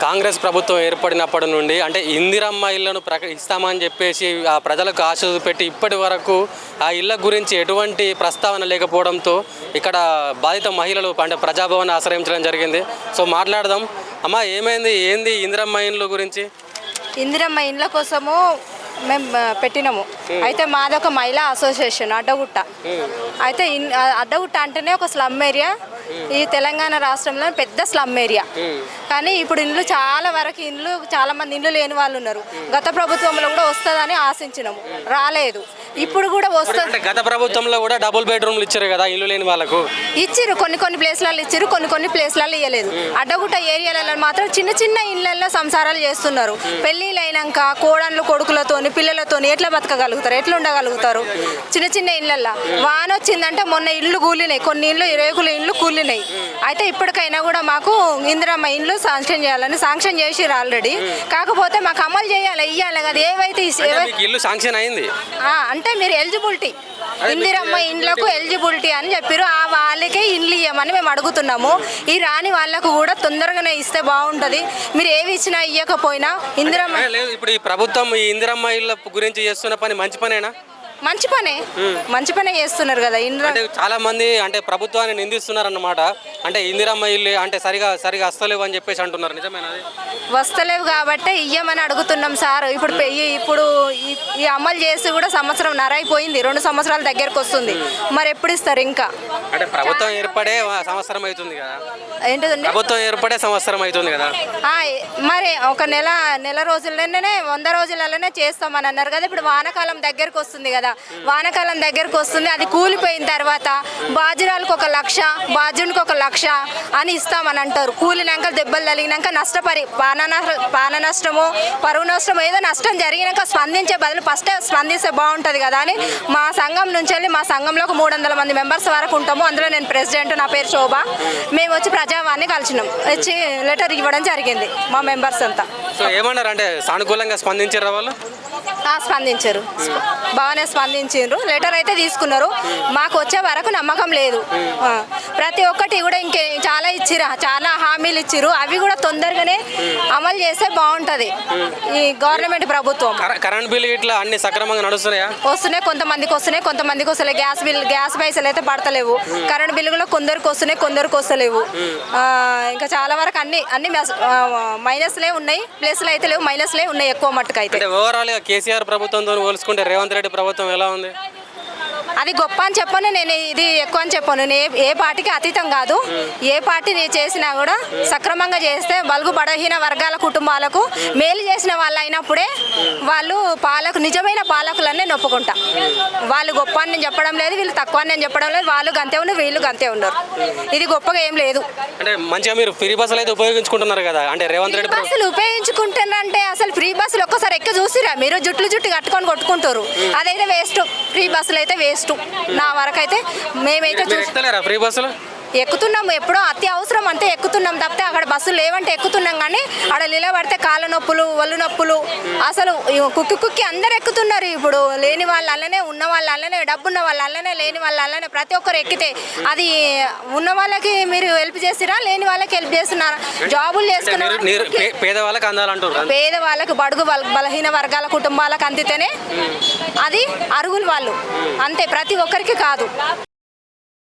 కాంగ్రెస్ ప్రభుత్వం ఏర్పడినప్పటి నుండి అంటే ఇందిరమ్మ ఇళ్ళను ప్రక ఇస్తామని చెప్పేసి ఆ ప్రజలకు ఆశ పెట్టి ఇప్పటి వరకు ఆ ఇళ్ళ గురించి ఎటువంటి ప్రస్తావన లేకపోవడంతో ఇక్కడ బాధిత మహిళలు అంటే ప్రజాభవన్ ఆశ్రయించడం జరిగింది. సో మాట్లాడదాం. అమ్మా ఏమైంది? ఏంది ఇందిరమ్మ ఇండ్ల గురించి? ఇందిరమ్మ ఇండ్ల కోసము మేము పెట్టినాము. అయితే మాదొక మహిళా అసోసియేషన్ అడ్డగుట్ట. అయితే ఇన్- ఆ, అడ్డగుట్ట అంటేనే ఒక స్లమ్ ఏరియా. ఈ తెలంగాణ రాష్ట్రంలో పెద్ద స్లమ్ ఏరియా. కానీ ఇప్పుడు ఇండ్లు చాలా వరకు ఇండ్లు చాలా మంది ఇండ్లు లేని వాళ్ళు ఉన్నారు. గత ప్రభుత్వంలో కూడా వస్తుందని ఆశించినాము. రాలేదు. ఇప్పుడు కూడా వస్తుంది గత ప్రభుత్వంలో కూడా డబుల్ బెడ్రూమ్లు ఇచ్చారు కదా ఇల్లు లేని వాళ్ళకు? ఇచ్చిర్రు కొన్ని కొన్ని ప్లేస్లలో ఇచ్చిర్రు కొన్ని కొన్ని ప్లేస్లలో ఇవ్వలేదు అడ్డగుట్ట ఏరియాలలో మాత్రం చిన్న చిన్న ఇళ్ళల్లో సంసారాలు చేస్తున్నారు. పెళ్ళిళ్ళు అయినాక కోడన్లు కొడుకులతోని పిల్లలతోని ఎట్లా బతకగలుగుతారు ఎట్లా ఉండగలుగుతారు? చిన్న చిన్న ఇళ్ళల్లో. వాన వచ్చిందంటే మొన్న ఇల్లు కూలినాయి. కొన్ని ఇళ్ళు రేకుల ఇళ్ళు కూలినాయి. అయితే ఇప్పటికైనా కూడా మాకు ఇందిరమ్మ ఇండ్లు శాంక్షన్ చేయాలని శాంక్షన్ చేసిర్రు ఆల్రెడీ. కాకపోతే మాకు అమలు చేయాలి ఇవ్వాలి కదా. ఏవైతే ఇల్లు శాంక్షన్ అయింది? అంటే మీరు ఎలిజిబిలిటీ ఇందిరమ్మ ఇండ్లకు ఎలిజిబిలిటీ అని చెప్పారు. ఆ వాళ్ళకే ఇండ్లు ఇవ్వమని మేము అడుగుతున్నాము. ఈ రాని వాళ్ళకు కూడా తొందరగానే ఇస్తే బాగుంటుంది. మీరు ఏవి ఇచ్చినా ఇవ్వకపోయినా ఇందిరమ్మ లేదు ఇప్పుడు ఈ ప్రభుత్వం ఈ ఇందిరమ్మ ఇళ్ళ గురించి చేస్తున్న పని మంచి పనేనా? మంచి పనే. మంచి పనే చేస్తున్నారు కదా ఇంద్ర అంటే చాలా మంది అంటే ప్రభుత్వాన్ని నిందిస్తున్నారు అన్నమాట అంటే ఇందిరమ్మ ఇల్లు అంటే సరిగా సరిగా వస్తలేవు అని చెప్పేసి అంటున్నారు. నిజమేనా అది? వస్తలేవు కాబట్టి ఇయ్యమని అడుగుతున్నాం సార్. ఇప్పుడు పె- ఈ- ఇప్పుడు ఈ- ఈ అమలు చేసి కూడా సంవత్సరం నరైపోయింది. రెండు సంవత్సరాల దగ్గరకు వస్తుంది. మరి ఎప్పుడు ఇస్తారు ఇంకా? అంటే ప్రభుత్వం ఏర్పడే సంవత్సరం అవుతుంది కదా. ఏంటండి ప్రభుత్వం ఏర్పడే సంవత్సరం అవుతుంది కదా. ఆ, మరి ఒక నెల నెల రోజుల్లోనే వంద రోజులలోనే చేస్తామని అన్నారు కదా. ఇప్పుడు వానాకాలం దగ్గరకు వస్తుంది కదా. వానాకాలం దగ్గరకు వస్తుంది అది కూలిపోయిన తర్వాత బాజురాలకు ఒక లక్ష బాజునికి ఒక లక్ష అని ఇస్తామని అంటారు. కూలినాక దెబ్బలు తగిలినాక నష్టపరి పాన నష్ట- పాన నష్టము పరువు నష్టము ఏదో నష్టం జరిగినాక స్పందించే బదులు ఫస్ట్ స్పందిస్తే బాగుంటుంది కదా అని మా సంఘం నుంచి వెళ్ళి మా సంఘంలో ఒక మూడు వందల మంది మెంబర్స్ వరకు ఉంటాము. అందులో నేను ప్రెసిడెంట్ నా పేరు శోభ. మేము వచ్చి ప్రజావాన్ని కలిసినాం. వచ్చి లెటర్ ఇవ్వడం జరిగింది మా మెంబర్స్ అంతా. సో ఏమన్నారు అంటే సానుకూలంగా స్పందించారా వాళ్ళు? స్పందించారు. స్ప- బాగానే స్పందించారు. లెటర్ అయితే తీసుకున్నారు. మాకు వచ్చే వరకు నమ్మకం లేదు. ప్రతి ఒక్కటి కూడా ఇంకే ఇచ్చిరు చాలా హామీలు ఇచ్చిరు అవి కూడా తొందరగానే అమలు చేస్తే బాగుంటుంది. ఈ గవర్నమెంట్ ప్రభుత్వం. కర- కరెంట్ బిల్ ఇట్లా అన్ని సక్రమంగా నడుస్తున్నాయా? వస్తున్నాయి కొంతమందికి వస్తున్నాయి కొంతమందికి వస్తలేవు. గ్యాస్ బిల్ గ్యాస్ పైసలు అయితే పడతలేవు. కరెంట్ బిల్లు కూడా కొందరికి వస్తున్నాయి కొందరికి వస్తలేవు. ఇంకా చాలా వరకు అన్ని అన్ని మైనస్లే ఉన్నాయి ప్లస్లు అయితే లేవు మైనస్లే ఉన్నాయి ఎక్కువ మట్టుకు అయితే అంటే ఓవరాల్గా కేసీఆర్ ప్రభుత్వంతో పోల్చుకుంటే రేవంత్ రెడ్డి ప్రభుత్వం ఎలా ఉంది? అది గొప్ప అని చెప్పను నేను ఇది ఎక్కువ అని చెప్పను. నేను ఏ ఏ పార్టీకి అతీతం కాదు. ఏ పార్టీ నేను చేసినా కూడా సక్రమంగా చేస్తే బలుగు బలహీన వర్గాల కుటుంబాలకు మేలు చేసిన వాళ్ళు అయినప్పుడే వాళ్ళు పాలకు నిజమైన పాలకులనే నొప్పుకుంటా. వాళ్ళు గొప్ప అని నేను చెప్పడం లేదు వీళ్ళు తక్కువ అని చెప్పడం లేదు. వాళ్ళు గంతే ఉన్నారు వీళ్ళు గంతే ఉన్నారు ఇది గొప్పగా ఏం లేదు. అంటే మంచిగా మీరు ఫ్రీ బస్సులు అయితే ఉపయోగించుకుంటున్నారు కదా? అంటే రేవంత్ రెడ్డి బస్సులు ఉపయోగించుకుంటానంటే అసలు ఫ్రీ బస్సులు ఒక్కసారి ఎక్కి చూసిరా? మీరు జుట్లు జుట్టు కట్టుకొని కొట్టుకుంటారు. అదైతే వేస్ట్. ఫ్రీ బస్సులు అయితే వేస్ట్. నా వరకు అయితే మేమైతే మీరు ఫ్రీ బస్సులు? ఎక్కుతున్నాము. ఎప్పుడో అతి అవసరం అంతే ఎక్కుతున్నాం తప్పితే అక్కడ బస్సులు లేవంటే ఎక్కుతున్నాం కానీ అక్కడ నిలబడితే కాళ్ళ నొప్పులు ఒళ్ళు నొప్పులు. అసలు కుక్కి కుక్కి అందరు ఎక్కుతున్నారు ఇప్పుడు. లేని వాళ్ళ అల్లనే ఉన్న వాళ్ళ అల్లనే డబ్బున్న వాళ్ళ అల్లనే లేని వాళ్ళ అల్లనే ప్రతి ఒక్కరు ఎక్కితే అది ఉన్న వాళ్ళకి మీరు హెల్ప్ చేసిరా? లేని వాళ్ళకి హెల్ప్ చేస్తున్నారా? జాబులు అంటే చేసుకున్న మీరు- మీరు పే- పేదవాళ్ళకి అందాలంటారు బడుగు బల- బలహీన వర్గాల కుటుంబాలకు అందితేనే అది అరుగులు వాళ్ళు. అంతే ప్రతి ఒక్కరికి కాదు.